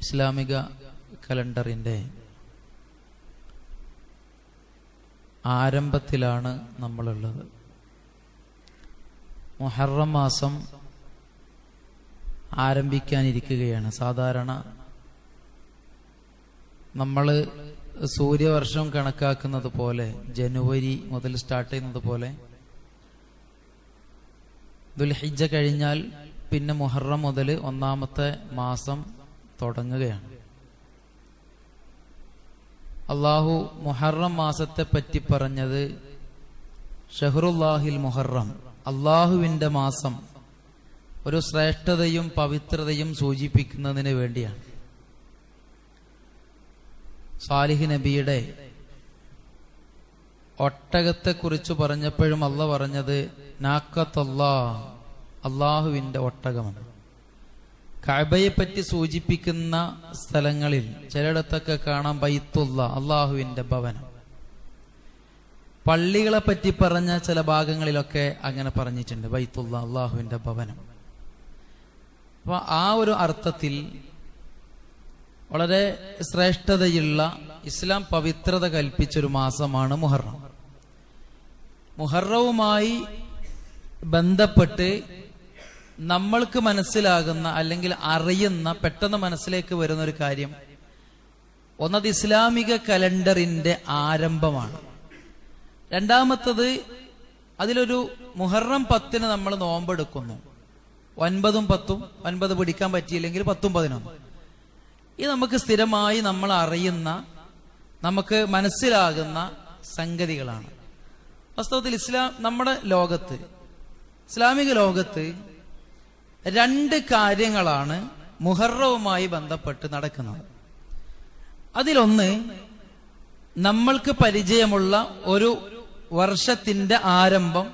ഇസ്ലാമിക കലണ്ടറിന്റെ ആരംഭത്തിലാണ് നമ്മളുള്ളത്. മൊഹറം മാസം ആരംഭിക്കാനിരിക്കുകയാണ്. സാധാരണ നമ്മൾ സൂര്യവർഷം കണക്കാക്കുന്നത് പോലെ ജനുവരി മുതൽ സ്റ്റാർട്ട് ചെയ്യുന്നത് പോലെ ദുൽഹിജ കഴിഞ്ഞാൽ പിന്നെ മുഹറം മുതൽ ഒന്നാമത്തെ മാസം തുടങ്ങുകയാണ്. അള്ളാഹു മുഹറം മാസത്തെ പറ്റി പറഞ്ഞത് ഷഹറുല്ലാഹിൽ മുഹറം അള്ളാഹുവിന്റെ മാസം ഒരു ശ്രേഷ്ഠതയും പവിത്രതയും സൂചിപ്പിക്കുന്നതിന് വേണ്ടിയാണ്. സാലിഹ് നബിയുടെ ഒട്ടകത്തെക്കുറിച്ച് പറഞ്ഞപ്പോഴും അല്ല പറഞ്ഞത് നാക്കത്തല്ലാ അള്ളാഹുവിന്റെ ഒട്ടകമാണ്. കഅബയെ പറ്റി സൂചിപ്പിക്കുന്ന സ്ഥലങ്ങളിൽ ചിലയിടത്തൊക്കെ കാണാം ബൈത്തുള്ള അള്ളാഹുവിന്റെ ഭവനം. പള്ളികളെ പറ്റി പറഞ്ഞ ചില ഭാഗങ്ങളിലൊക്കെ അങ്ങനെ പറഞ്ഞിട്ടുണ്ട് ബൈത്തുള്ള അള്ളാഹുവിന്റെ ഭവനം. അപ്പൊ ആ ഒരു അർത്ഥത്തിൽ വളരെ ശ്രേഷ്ഠതയുള്ള ഇസ്ലാം പവിത്രത കൽപ്പിച്ചൊരു മാസമാണ് മുഹറം. മുഹറവുമായി ബന്ധപ്പെട്ട് നമ്മൾക്ക് മനസ്സിലാകുന്ന അല്ലെങ്കിൽ അറിയുന്ന പെട്ടെന്ന് മനസ്സിലേക്ക് വരുന്ന ഒരു കാര്യം. ഒന്നത് ഇസ്ലാമിക കലണ്ടറിന്റെ ആരംഭമാണ്. രണ്ടാമത്തത് അതിലൊരു മുഹറം പത്തിന് നമ്മൾ നോമ്പെടുക്കുന്നു. ഒൻപതും പത്തും ഒൻപത് പിടിക്കാൻ പറ്റിയില്ലെങ്കിൽ പത്തും പതിനൊന്നും. ഇത് നമുക്ക് സ്ഥിരമായി നമ്മൾ അറിയുന്ന നമുക്ക് മനസ്സിലാകുന്ന സംഗതികളാണ്. വാസ്തവത്തിൽ ഇസ്ലാം നമ്മുടെ ലോകത്ത് ഇസ്ലാമിക ലോകത്ത് രണ്ട് കാര്യങ്ങളാണ് മുഹറവുമായി ബന്ധപ്പെട്ട് നടക്കുന്നത്. അതിലൊന്ന് നമ്മൾക്ക് പരിചയമുള്ള ഒരു വർഷത്തിന്റെ ആരംഭം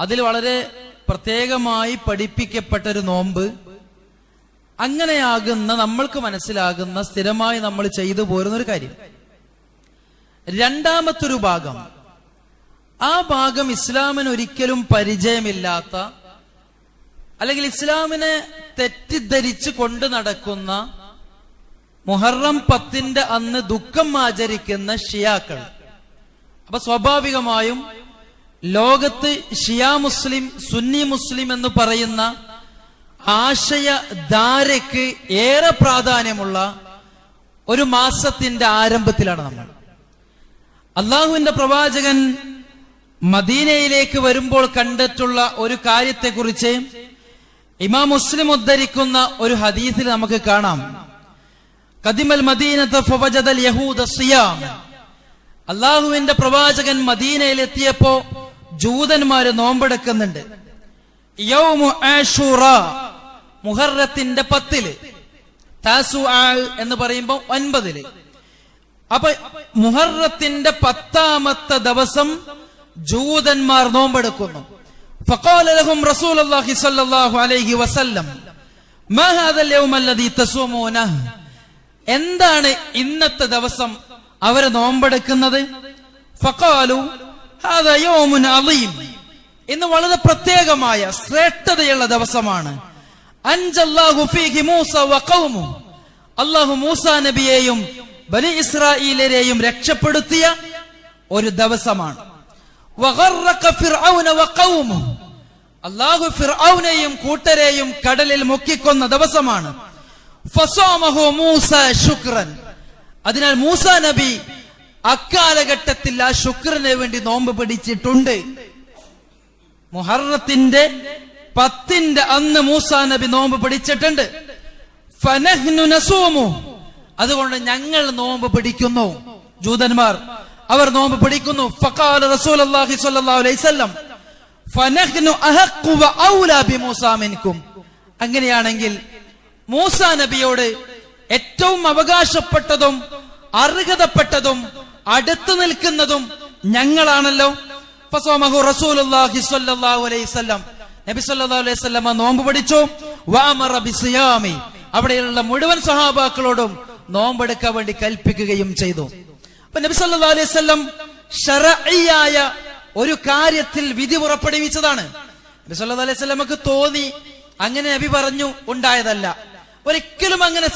അതിൽ വളരെ പ്രത്യേകമായി പഠിപ്പിക്കപ്പെട്ട ഒരു നോമ്പ് അങ്ങനെയാകുന്ന നമ്മൾക്ക് മനസ്സിലാകുന്ന സ്ഥിരമായി നമ്മൾ ചെയ്തു പോരുന്ന ഒരു കാര്യം. രണ്ടാമത്തൊരു ഭാഗം ആ ഭാഗം ഇസ്ലാമിന് ഒരിക്കലും പരിചയമില്ലാത്ത അല്ലെങ്കിൽ ഇസ്ലാമിനെ തെറ്റിദ്ധരിച്ച് കൊണ്ടു നടക്കുന്ന മുഹറം പത്തിന്റെ അന്ന് ദുഃഖം ആചരിക്കുന്ന ഷിയാക്കൾ. അപ്പൊ സ്വാഭാവികമായും ലോകത്ത് ഷിയാ മുസ്ലിം സുന്നി മുസ്ലിം എന്ന് പറയുന്ന ആശയ ധാരയ്ക്ക് ഏറെ പ്രാധാന്യമുള്ള ഒരു മാസത്തിന്റെ ആരംഭത്തിലാണ് നമ്മൾ. അള്ളാഹുവിന്റെ പ്രവാചകൻ മദീനയിലേക്ക് വരുമ്പോൾ കണ്ടിട്ടുള്ള ഒരു കാര്യത്തെക്കുറിച്ച് ഇമാം മുസ്ലിം ഉദ്ധരിക്കുന്ന ഒരു ഹദീസിൽ നമുക്ക് കാണാം. കദിമൽ മദീനത്ത് ഫവജദൽ യഹൂദ സിയാം. അള്ളാഹുവിന്റെ പ്രവാചകൻ മദീനയിൽ എത്തിയപ്പോ ജൂതന്മാര് നോമ്പെടുക്കുന്നുണ്ട്. മുഹറത്തിന്റെ പത്തിൽ. താസു എന്ന് പറയുമ്പോ ഒൻപതിൽ. അപ്പൊ മുഹറത്തിന്റെ പത്താമത്തെ ദിവസം ജൂതന്മാർ നോമ്പെടുക്കുന്നു. فقال لهم رسول الله صلى الله عليه وسلم ما هذا اليوم الذي تصومونه എന്താണ് ഇന്നത്തെ ദിവസം അവര് നോമ്പെടുക്കുന്നത് ഫഖാലു هذا يوم عظيم ഇന്ന് വളരെ പ്രത്യേകമായ ശ്രേഷ്ഠതയുള്ള ദിവസമാണ് അൻജല്ലാഹു ഫീഹി മൂസ വഖൗമു അല്ലാഹു മൂസ നബിയെയും ബനി ഇസ്രായേലരെയും രക്ഷപ്പെടുത്തിയ ഒരു ദിവസമാണ് വഗറക ഫിർഔന വഖൗമു അല്ലാഹു ഫിർഔനെയും കൂട്ടരെയും കടലിൽ മുക്കിക്കൊന്ന ദിവസമാണ്. മൂസ അതിനാൽ മൂസ നബി അക്കാലഘട്ടത്തിൽ ആ ശുക്രനെ വേണ്ടി നോമ്പ് പിടിച്ചിട്ടുണ്ട്. മുഹറത്തിന്റെ പത്തിന്റെ അന്ന് മൂസ നബി നോമ്പ് പിടിച്ചിട്ടുണ്ട്. അതുകൊണ്ട് ഞങ്ങൾ നോമ്പ് പിടിക്കുന്നു. ജൂതന്മാർ അവർ നോമ്പ് പിടിക്കുന്നു. റസൂലുള്ളാഹി സ്വല്ലല്ലാഹു അലൈഹി വസല്ലം. അങ്ങനെയാണെങ്കിൽ മൂസ നബിയോട് ഏറ്റവും അവകാശപ്പെട്ടതും അർഹതപ്പെട്ടതും അടുത്തു നിൽക്കുന്നതും ഞങ്ങളാണല്ലോ. നോമ്പ് പഠിച്ചു. അവിടെയുള്ള മുഴുവൻ സഹാബാക്കളോടും നോമ്പെടുക്കാൻ വേണ്ടി കൽപ്പിക്കുകയും ചെയ്തു. അപ്പൊ നബി അലൈഹി ഒരു കാര്യത്തിൽ വിധി പുറപ്പെടുവിച്ചതാണ്. നബി അലൈഹി വസല്ലമക്ക് തോന്നി അങ്ങനെ നബി പറഞ്ഞു ഉണ്ടായതല്ല. ഒരിക്കലും അങ്ങനെ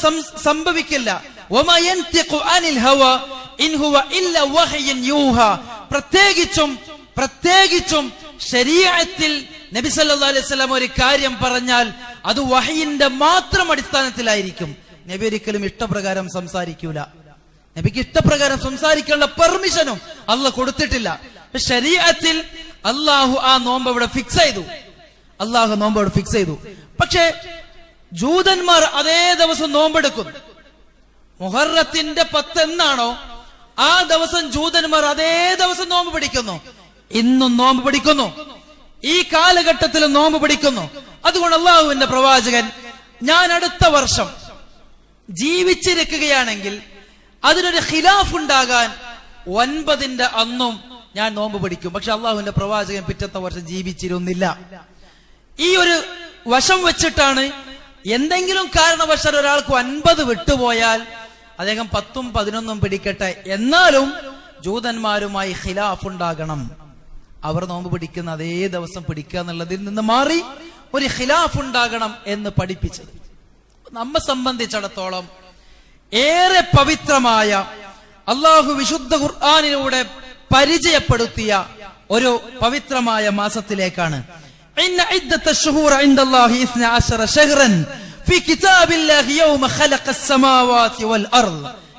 സംഭവിക്കില്ല. പ്രത്യേകിച്ചും പ്രത്യേകിച്ചും ശരീഅത്തിൽ നബി സല്ലല്ലാഹു അലൈഹി ഒരു കാര്യം പറഞ്ഞാൽ അത് വഹയിന്റെ മാത്രം അടിസ്ഥാനത്തിലായിരിക്കും. നബി ഒരിക്കലും ഇഷ്ടപ്രകാരം സംസാരിക്കൂല. നബിക്ക് ഇഷ്ടപ്രകാരം സംസാരിക്കാനുള്ള പെർമിഷനും അല്ല കൊടുത്തിട്ടില്ല. ശരീരത്തിൽ അള്ളാഹു ആ നോമ്പ് ഇവിടെ ഫിക്സ് ചെയ്തു. അള്ളാഹു നോമ്പ് ഇവിടെ ഫിക്സ് ചെയ്തു. പക്ഷേ ജൂതന്മാർ അതേ ദിവസം നോമ്പെടുക്കും മുഹറത്തിന്റെ പത്ത് എന്നാണോ ആ ദിവസം ജൂതന്മാർ അതേ ദിവസം നോമ്പ് പിടിക്കുന്നു. ഇന്നും നോമ്പ് പിടിക്കുന്നു. ഈ കാലഘട്ടത്തിൽ നോമ്പ് പിടിക്കുന്നു. അതുകൊണ്ട് അള്ളാഹുവിന്റെ പ്രവാചകൻ ഞാൻ അടുത്ത വർഷം ജീവിച്ചിരിക്കുകയാണെങ്കിൽ അതിനൊരു ഖിലാഫ് ഉണ്ടാകാൻ ഒൻപതിന്റെ അന്നും ഞാൻ നോമ്പ് പിടിക്കും പക്ഷെ അള്ളാഹുവിന്റെ പ്രവാചകൻ പിറ്റത്തെ വർഷം ജീവിച്ചിരുന്നില്ല. ഈ ഒരു വശം വെച്ചിട്ടാണ് എന്തെങ്കിലും കാരണവശാൽ ഒരാൾക്ക് അൻപത് വിട്ടുപോയാൽ അദ്ദേഹം പത്തും പതിനൊന്നും പിടിക്കട്ടെ. എന്നാലും ജൂതന്മാരുമായി ഖിലാഫ് ഉണ്ടാകണം അവർ നോമ്പ് പിടിക്കുന്ന അതേ ദിവസം പിടിക്കുക എന്നുള്ളതിൽ നിന്ന് മാറി ഒരു ഖിലാഫ് ഉണ്ടാകണം എന്ന് പഠിപ്പിച്ചത്. നമ്മെ സംബന്ധിച്ചിടത്തോളം ഏറെ പവിത്രമായ അള്ളാഹു വിശുദ്ധ ഖുർആാനിലൂടെ പരിചയപ്പെടുത്തിയ ഒരു പവിത്രമായ മാസത്തിലേക്കാണ്.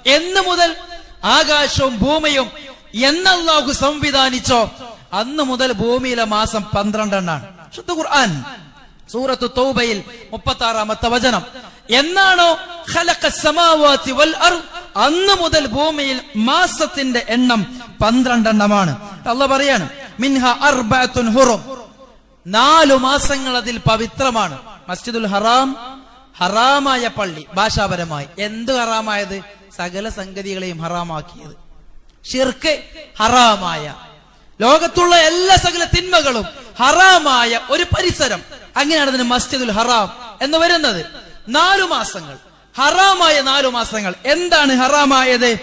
എന്ന് മുതൽ ആകാശവും ഭൂമിയും എന്നല്ലാഹു സംവിധാനിച്ചോ അന്ന് മുതൽ ഭൂമിയിലെ മാസം പന്ത്രണ്ടെണ്ണാണ്. ഖുർആൻ. സൂറത്ത് തൗബയിൽ മുപ്പത്തി ആറാമത്തെ വചനം. എന്നാണോ? ഖലഖ സമാവാതി വൽ അർദ്. അന്ന് മുതൽ ഭൂമിയിൽ മാസത്തിന്റെ എണ്ണം പന്ത്രണ്ടെണ്ണമാണ്. അല്ല പറയാണ് മിൻഹ അർബഅത്തുൻ ഹുറും. നാലു മാസങ്ങൾ അതിൽ പവിത്രമാണ്. മസ്ജിദുൽ ഹറാം ഹറാമായ പള്ളി ഭാഷാപരമായി. എന്ത് ഹറാമായത്? സകല സംഗതികളെയും ഹറാമാക്കിയത്. ഷിർക്ക് ഹറാമായ ലോകത്തുള്ള എല്ലാ സകല തിന്മകളും ഹറാമായ ഒരു പരിസരം അങ്ങനെയാണ് അതിന് മസ്ജിദുൽ ഹറാം എന്ന് വരുന്നത്. നാലു മാസങ്ങൾ. ഹറാമായ നാലു മാസങ്ങൾ. എന്താണ് ഹറാമായത്?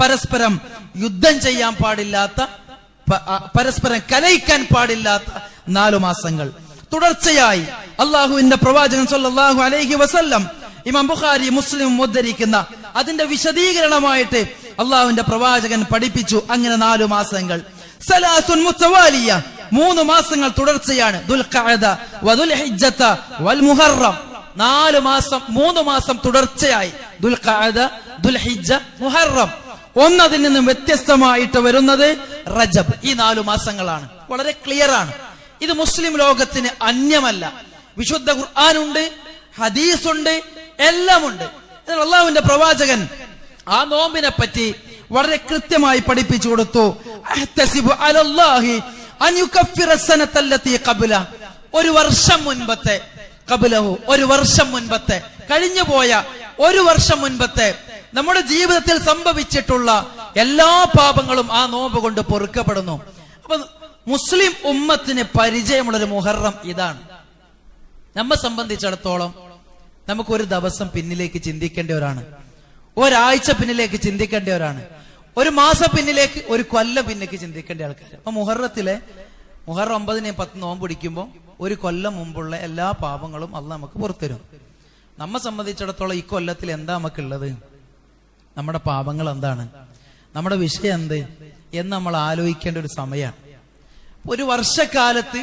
പരസ്പരം യുദ്ധം ചെയ്യാൻ പാടില്ലാത്ത പരസ്പരം കലയിക്കാൻ പാടില്ലാത്ത നാലു മാസങ്ങൾ. തുടർച്ചയായി അള്ളാഹുവിന്റെ പ്രവാചകൻ അലൈഹി വസല്ലം ഇമാം ബുഖാരി മുസ്ലിം ഉദ്ധരിക്കുന്ന അതിന്റെ വിശദീകരണമായിട്ട് അള്ളാഹുവിന്റെ പ്രവാചകൻ പഠിപ്പിച്ചു. അങ്ങനെ നാലു മാസങ്ങൾ. സലാസുൻ മുത്തവാലിയ. മൂന്ന് മാസങ്ങൾ തുടർച്ചയാണ്. മുഹറം. നാല് മാസം മൂന്ന് മാസം തുടർച്ചയായി. മുഹറം. ഒന്നതിൽ നിന്നും വ്യത്യസ്തമായിട്ട് വരുന്നത് റജബ്. ഈ നാലു മാസങ്ങളാണ്. വളരെ ക്ലിയർ ആണ്. ഇത് മുസ്ലിം ലോകത്തിന് അന്യമല്ല. വിശുദ്ധ ഖുർആാനുണ്ട് ഹദീസുണ്ട് എല്ലാമുണ്ട്. അള്ളാഹുവിന്റെ പ്രവാചകൻ ആ നോമ്പിനെ പറ്റി വളരെ കൃത്യമായി പഠിപ്പിച്ചു കൊടുത്തു. ഒരു വർഷം മുൻപത്തെ കബുലഹു ഒരു വർഷം മുൻപത്തെ കഴിഞ്ഞു പോയ ഒരു വർഷം മുൻപത്തെ നമ്മുടെ ജീവിതത്തിൽ സംഭവിച്ചിട്ടുള്ള എല്ലാ പാപങ്ങളും ആ നോമ്പ് കൊണ്ട് പൊറുക്കപ്പെടുന്നു. അപ്പൊ മുസ്ലിം ഉമ്മത്തിന് പരിചയമുള്ളൊരു മുഹറം ഇതാണ്. നമ്മെ സംബന്ധിച്ചിടത്തോളം നമുക്ക് ഒരു ദിവസം പിന്നിലേക്ക് ചിന്തിക്കേണ്ടവരാണ് ഒരാഴ്ച പിന്നിലേക്ക് ചിന്തിക്കേണ്ടവരാണ് ഒരു മാസം പിന്നിലേക്ക് ഒരു കൊല്ലം പിന്നിലേക്ക് ചിന്തിക്കേണ്ട ആൾക്കാർ അപ്പൊ മുഹറത്തിലെ മുഹർ ഒമ്പതിനെ പത്ത് നോമ്പ് പിടിക്കുമ്പോൾ ഒരു കൊല്ലം മുമ്പുള്ള എല്ലാ പാപങ്ങളും അല്ല നമുക്ക് പുറത്തരും നമ്മെ സംബന്ധിച്ചിടത്തോളം ഈ കൊല്ലത്തിൽ എന്താ നമുക്കുള്ളത്? നമ്മുടെ പാപങ്ങൾ എന്താണ്? നമ്മുടെ വിഷയം എന്ത്? എന്ന് നമ്മൾ ആലോചിക്കേണ്ട ഒരു സമയമാണ്. ഒരു വർഷക്കാലത്ത്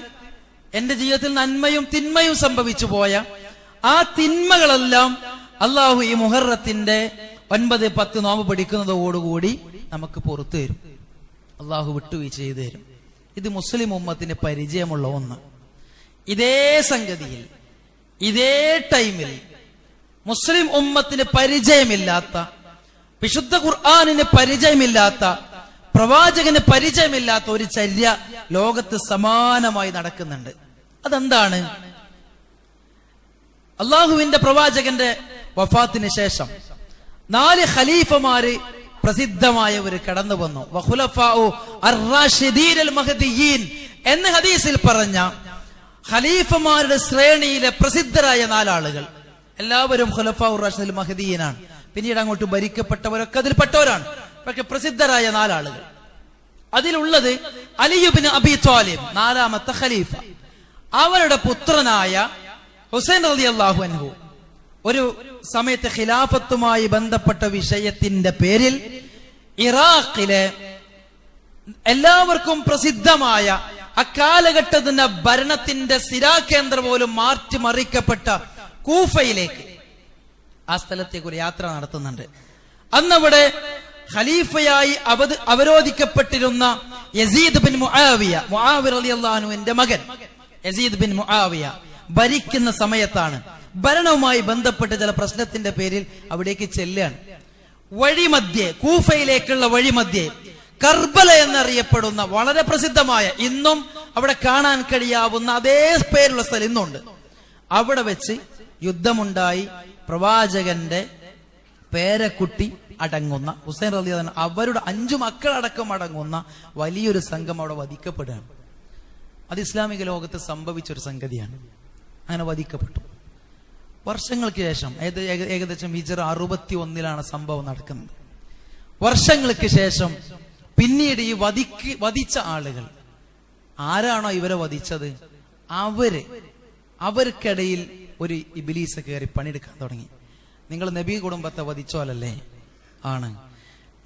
എന്റെ ജീവിതത്തിൽ നന്മയും തിന്മയും സംഭവിച്ചു പോയ ആ തിന്മകളെല്ലാം അള്ളാഹു ഈ മുഹറത്തിന്റെ ഒൻപത് പത്ത് നോമ്പ് പിടിക്കുന്നതോടുകൂടി നമുക്ക് പുറത്തു തരും. അള്ളാഹു വിട്ടുവീഴ്ച ചെയ്തു തരും. ഇത് മുസ്ലിം ഉമ്മത്തിന് പരിചയമുള്ള ഒന്ന്. ഇതേ സംഗതിയിൽ ഇതേ ടൈമിൽ മുസ്ലിം ഉമ്മത്തിന് പരിചയമില്ലാത്ത വിശുദ്ധ ഖുർആാനിന് പരിചയമില്ലാത്ത പ്രവാചകന് പരിചയമില്ലാത്ത ഒരു ചര്യ ലോകത്ത് സമാനമായി നടക്കുന്നുണ്ട്. അതെന്താണ്? അള്ളാഹുവിന്റെ പ്രവാചകന്റെ വഫാത്തിന് ശേഷം നാല് ഖലീഫമാര് ഒരു കടന്നു വന്നു. എന്ന് ഹദീസിൽ പറഞ്ഞ ഖലീഫമാരുടെ ശ്രേണിയിലെ പ്രസിദ്ധരായ നാലാളുകൾ. എല്ലാവരും റാഷിദുൽ മഹദീനാണ് പിന്നീട് അങ്ങോട്ട് ഭരിക്കപ്പെട്ടവരൊക്കെ അതിൽപ്പെട്ടവരാണ് പക്ഷെ പ്രസിദ്ധരായ നാലാളുകൾ. അതിലുള്ളത് അലിയുബിൻ അബി ത്വാലിബ് നാലാമത്തെ ഖലീഫ. അവരുടെ പുത്രനായ ഹുസൈൻ അലി അള്ളാഹു അൻഹു ഒരു സമയത്ത് ഖിലാഫത്തുമായി ബന്ധപ്പെട്ട വിഷയത്തിന്റെ പേരിൽ ഇറാഖിലെ എല്ലാവർക്കും പ്രസിദ്ധമായ അക്കാലഘട്ടത്തിന്റെ ഭരണത്തിന്റെ സ്ഥിരാകേന്ദ്രം പോലും മാറ്റിമറിക്കപ്പെട്ട കൂഫയിലേക്ക് ആ സ്ഥലത്തേക്ക് ഒരു യാത്ര നടത്തുന്നുണ്ട്. അന്നവിടെ ഖലീഫയായി അവത് അവരോധിക്കപ്പെട്ടിരുന്ന യസീദ് ബിൻ മുആവിയ മുആവിർ അള്ളഹാനുവിന്റെ മകൻ. Yazid bin Muawiya. ഭരിക്കുന്ന സമയത്താണ്. ഭരണവുമായി ബന്ധപ്പെട്ട് ചില പ്രശ്നത്തിന്റെ പേരിൽ അവിടേക്ക് ചെല്ലുകയാണ്. വഴിമധ്യേ കൂഫയിലേക്കുള്ള വഴിമധ്യേ കർബല എന്നറിയപ്പെടുന്ന വളരെ പ്രസിദ്ധമായ ഇന്നും അവിടെ കാണാൻ കഴിയാവുന്ന അതേ പേരുള്ള സ്ഥലം ഇന്നുണ്ട്. അവിടെ വെച്ച് യുദ്ധമുണ്ടായി പ്രവാചകന്റെ പേരക്കുട്ടി അടങ്ങുന്ന ഹുസൈൻ റലി അവരുടെ അഞ്ചു മക്കളടക്കം അടങ്ങുന്ന വലിയൊരു സംഘം അവിടെ വധിക്കപ്പെടുകയാണ്. അത് ഇസ്ലാമിക ലോകത്ത് സംഭവിച്ച ഒരു സംഗതിയാണ്. അങ്ങനെ വധിക്കപ്പെട്ടു. വർഷങ്ങൾക്ക് ശേഷം ഏത് ഏകദേശം ഹിജറ അറുപത്തി ഒന്നിലാണ് സംഭവം നടക്കുന്നത്. വർഷങ്ങൾക്ക് ശേഷം പിന്നീട് ഈ വധിക്ക് വധിച്ച ആളുകൾ ആരാണോ ഇവരെ വധിച്ചത്? അവർ അവർക്കിടയിൽ ഒരു ഇബിലീസ് കയറി പണിയെടുക്കാൻ തുടങ്ങി. നിങ്ങൾ നബി കുടുംബത്തെ വധിച്ചോലല്ലേ ആണ്.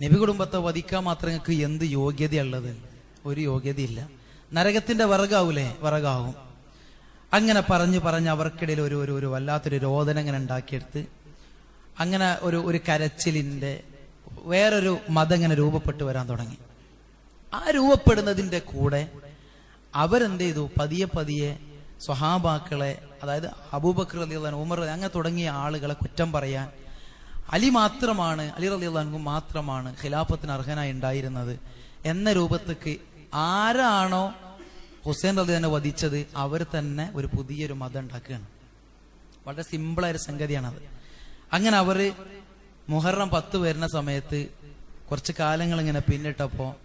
നബി കുടുംബത്തെ വധിക്കാൻ മാത്രം നിങ്ങൾക്ക് എന്ത് യോഗ്യതയുള്ളത്? ഒരു യോഗ്യതയില്ല. നരകത്തിന്റെ വിറകാവൂലേ? വിറകാവും അങ്ങനെ പറഞ്ഞു പറഞ്ഞ് അവർക്കിടയിൽ ഒരു ഒരു ഒരു വല്ലാത്തൊരു രോദനം ഇങ്ങനെ ഉണ്ടാക്കിയെടുത്ത് അങ്ങനെ ഒരു ഒരു കരച്ചിലിന്റെ വേറൊരു മതം ഇങ്ങനെ രൂപപ്പെട്ടു വരാൻ തുടങ്ങി. ആ രൂപപ്പെടുന്നതിന്റെ കൂടെ അവരെന്ത് ചെയ്തു? പതിയെ പതിയെ സ്വഹാബാക്കളെ അതായത് അബൂബക്കർ അലി അള്ളഹാൻ ഉമർ അങ്ങനെ തുടങ്ങിയ ആളുകളെ കുറ്റം പറയാൻ അലി മാത്രമാണ് അലി അലി അള്ളഹാൻകു മാത്രമാണ് ഖിലാഫത്തിന് അർഹനായി ഉണ്ടായിരുന്നത് എന്ന രൂപത്തേക്ക് ആരാണോ ഹുസൈൻ റലി തന്നെ വധിച്ചത് അവർ തന്നെ ഒരു പുതിയൊരു മതം ഉണ്ടാക്കുകയാണ്. വളരെ സിമ്പിളായ ഒരു സംഗതിയാണത്. അങ്ങനെ അവർ മുഹറം പത്ത് വരുന്ന സമയത്ത് കുറച്ച് കാലങ്ങൾ ഇങ്ങനെ പിന്നിട്ടപ്പോൾ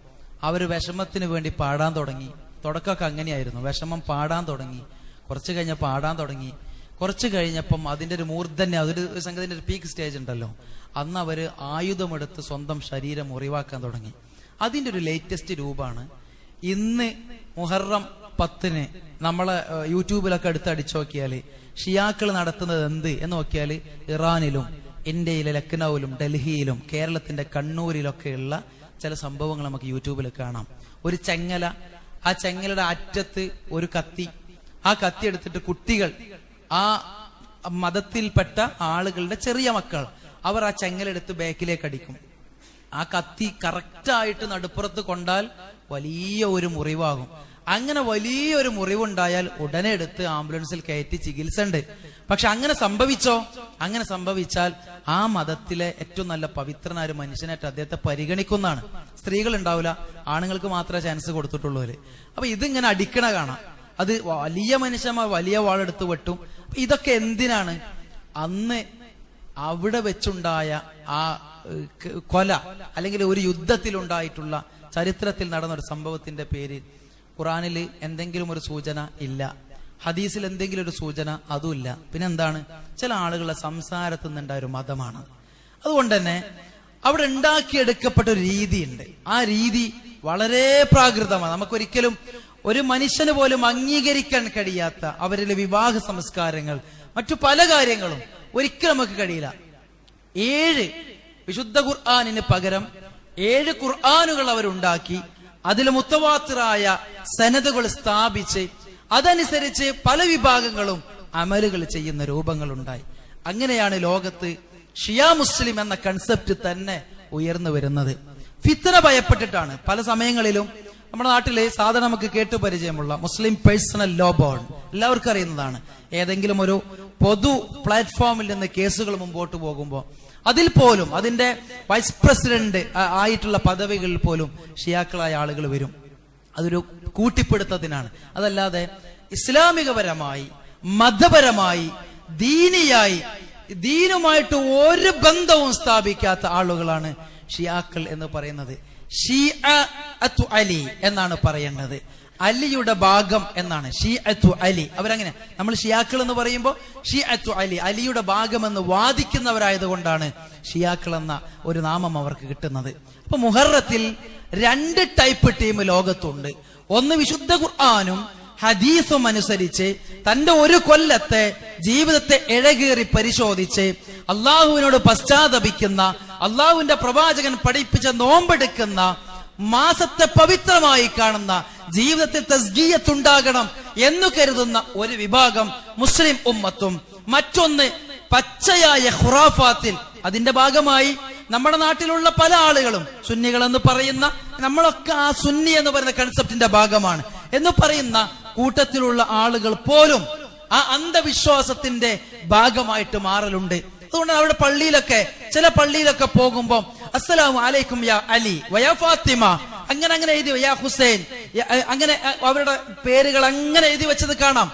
അവർ വിഷമത്തിന് വേണ്ടി പാടാൻ തുടങ്ങി. തുടക്കമൊക്കെ അങ്ങനെയായിരുന്നു. വിഷമം പാടാൻ തുടങ്ങി. കുറച്ച് കഴിഞ്ഞ പാടാൻ തുടങ്ങി. കുറച്ച് കഴിഞ്ഞപ്പം അതിന്റെ ഒരു മൂർധന്യം അതൊരു ഒരു സംഗതിന്റെ ഒരു പീക്ക് സ്റ്റേജ് ഉണ്ടല്ലോ. അന്ന് അവർ ആയുധമെടുത്ത് സ്വന്തം ശരീരം മുറിവാക്കാൻ തുടങ്ങി. അതിന്റെ ഒരു ലേറ്റസ്റ്റ് രൂപമാണ് ഇന്ന് മുഹറം പത്തിന് നമ്മളെ യൂട്യൂബിലൊക്കെ എടുത്ത് അടിച്ചു നോക്കിയാൽ ഷിയാക്കൾ നടത്തുന്നത് എന്ത് എന്ന് നോക്കിയാൽ ഇറാനിലും ഇന്ത്യയിലെ ലക്നൌവിലും ഡൽഹിയിലും കേരളത്തിന്റെ കണ്ണൂരിലൊക്കെയുള്ള ചില സംഭവങ്ങൾ നമുക്ക് യൂട്യൂബിൽ കാണാം. ഒരു ചെങ്ങല ആ ചെങ്ങലയുടെ അറ്റത്ത് ഒരു കത്തി. ആ കത്തി എടുത്തിട്ട് കുട്ടികൾ ആ മതത്തിൽപ്പെട്ട ആളുകളുടെ ചെറിയ മക്കൾ അവർ ആ ചെങ്ങലെടുത്ത് ബാക്കിലേക്ക് അടിക്കും. ആ കത്തി കറക്റ്റായിട്ട് നടുപ്പുറത്ത് കൊണ്ടാൽ വലിയ ഒരു മുറിവാകും. അങ്ങനെ വലിയൊരു മുറിവുണ്ടായാൽ ഉടനെ എടുത്ത് ആംബുലൻസിൽ കയറ്റി ചികിത്സ ഉണ്ട് പക്ഷെ അങ്ങനെ സംഭവിച്ചോ? അങ്ങനെ സംഭവിച്ചാൽ ആ മതത്തിലെ ഏറ്റവും നല്ല പവിത്രനായ ഒരു മനുഷ്യനായിട്ട് അദ്ദേഹത്തെ പരിഗണിക്കുന്നതാണ്. സ്ത്രീകൾ ഉണ്ടാവില്ല ആണുങ്ങൾക്ക് മാത്രമേ ചാൻസ് കൊടുത്തിട്ടുള്ളൂ അവർ അപ്പൊ ഇതിങ്ങനെ അടിക്കണ കാണാം. അത് വലിയ മനുഷ്യന്മാർ വലിയ വാളെടുത്ത് വെട്ടും. ഇതൊക്കെ എന്തിനാണ്? അന്ന് അവിടെ വെച്ചുണ്ടായ ആ കൊല അല്ലെങ്കിൽ ഒരു യുദ്ധത്തിലുണ്ടായിട്ടുള്ള ചരിത്രത്തിൽ നടന്ന ഒരു സംഭവത്തിന്റെ പേരിൽ ഖുറാനിൽ എന്തെങ്കിലും ഒരു സൂചന ഇല്ല. ഹദീസിൽ എന്തെങ്കിലും ഒരു സൂചന അതുമില്ല പിന്നെ എന്താണ് ചില ആളുകളെ സംസാരത്തിൽ നിന്നുണ്ടായ ഒരു മതമാണ്. അതുകൊണ്ട് തന്നെ അവിടെ ഉണ്ടാക്കിയെടുക്കപ്പെട്ട ഒരു രീതിയുണ്ട്. ആ രീതി വളരെ പ്രാകൃതമാണ്. നമുക്കൊരിക്കലും ഒരു മനുഷ്യന് പോലും അംഗീകരിക്കാൻ കഴിയാത്ത അവരിലെ വിവാഹ സംസ്കാരങ്ങൾ മറ്റു പല കാര്യങ്ങളും ഒരിക്കലും നമുക്ക് കഴിയില്ല. ഏഴ് വിശുദ്ധ ഖുർആാനിന് പകരം ഏഴ് ഖുർആാനുകൾ അവരുണ്ടാക്കി. അതിൽ മുത്തവാത്തറായ സനതുകൾ സ്ഥാപിച്ച് അതനുസരിച്ച് പല വിഭാഗങ്ങളും അമലുകൾ ചെയ്യുന്ന രൂപങ്ങളുണ്ടായി. അങ്ങനെയാണ് ലോകത്ത് ഷിയാ മുസ്ലിം എന്ന കൺസെപ്റ്റ് തന്നെ ഉയർന്നു വരുന്നത്. ഫിത്തന ഭയപ്പെട്ടിട്ടാണ്. പല സമയങ്ങളിലും നമ്മുടെ നാട്ടിലെ സാധാരണ നമുക്ക് കേട്ടു പരിചയമുള്ള മുസ്ലിം പേഴ്സണൽ ലോ ബോർഡ് എല്ലാവർക്കും അറിയുന്നതാണ്. ഏതെങ്കിലും ഒരു പൊതു പ്ലാറ്റ്ഫോമിൽ നിന്ന് കേസുകൾ മുമ്പോട്ട് പോകുമ്പോൾ അതിൽ പോലും അതിന്റെ വൈസ് പ്രസിഡന്റ് ആയിട്ടുള്ള പദവികളിൽ പോലും ഷിയാക്കളായ ആളുകൾ വരും. അതൊരു കൂട്ടിപ്പിടുത്തത്തിനാണ്. അതല്ലാതെ ഇസ്ലാമികപരമായി മതപരമായി ദീനിയായി ദീനുമായിട്ട് ഒരു ബന്ധവും സ്ഥാപിക്കാത്ത ആളുകളാണ് ഷിയാക്കൾ എന്ന് പറയുന്നത്. ഷിഅ അലി എന്നാണ് പറയേണ്ടത് അലിയുടെ ഭാഗം എന്നാണ്. ഷിഅത്തു അലി. അവരങ്ങനെ. നമ്മൾ ഷിയാക്കൾ എന്ന് പറയുമ്പോൾ ഷിഅത്തു അലി അലിയുടെ ഭാഗം എന്ന് വാദിക്കുന്നവരായതുകൊണ്ടാണ് ഷിയാക്കൾ എന്ന ഒരു നാമം അവർക്ക് കിട്ടുന്നത്. അപ്പൊ മുഹറത്തിൽ രണ്ട് ടൈപ്പ് ടീം ലോകത്തുണ്ട്. ഒന്ന് വിശുദ്ധ ഖുർആാനും ഹദീസും അനുസരിച്ച് തന്റെ ഒരു കൊല്ലത്തെ ജീവിതത്തെ ഇഴകേറി പരിശോധിച്ച് അള്ളാഹുവിനോട് പശ്ചാത്തപിക്കുന്ന അള്ളാഹുവിന്റെ പ്രവാചകൻ പഠിപ്പിച്ച നോമ്പെടുക്കുന്ന മാസത്തെ പവിത്രമായി കാണുന്ന ജീവിതത്തിൽ തസ്ഗീയത്തുണ്ടാകണം എന്ന് കരുതുന്ന ഒരു വിഭാഗം മുസ്ലിം ഉമ്മത്തും മറ്റൊന്ന് പച്ചയായ ഖുറാഫാത്തിൽ. അതിന്റെ ഭാഗമായി നമ്മുടെ നാട്ടിലുള്ള പല ആളുകളും സുന്നികൾ എന്ന് പറയുന്ന നമ്മളൊക്കെ ആ സുന്നി എന്ന് പറയുന്ന കൺസെപ്റ്റിന്റെ ഭാഗമാണ്. എന്ന് പറയുന്ന കൂട്ടത്തിലുള്ള ആളുകൾ പോലും ആ അന്ധവിശ്വാസത്തിന്റെ ഭാഗമായിട്ട് മാറലുണ്ട്. അതുകൊണ്ട് അവിടെ പള്ളിയിലൊക്കെ ചില പള്ളിയിലൊക്കെ പോകുമ്പോ അസ്സലാമു അലൈക്കും യാ അലി വയാ ഫാത്തിമ. അങ്ങനെ അങ്ങനെ എഴുതി യാ ഹുസൈൻ. അങ്ങനെ അവരുടെ പേരുകൾ അങ്ങനെ എഴുതി വെച്ചത് കാണാം.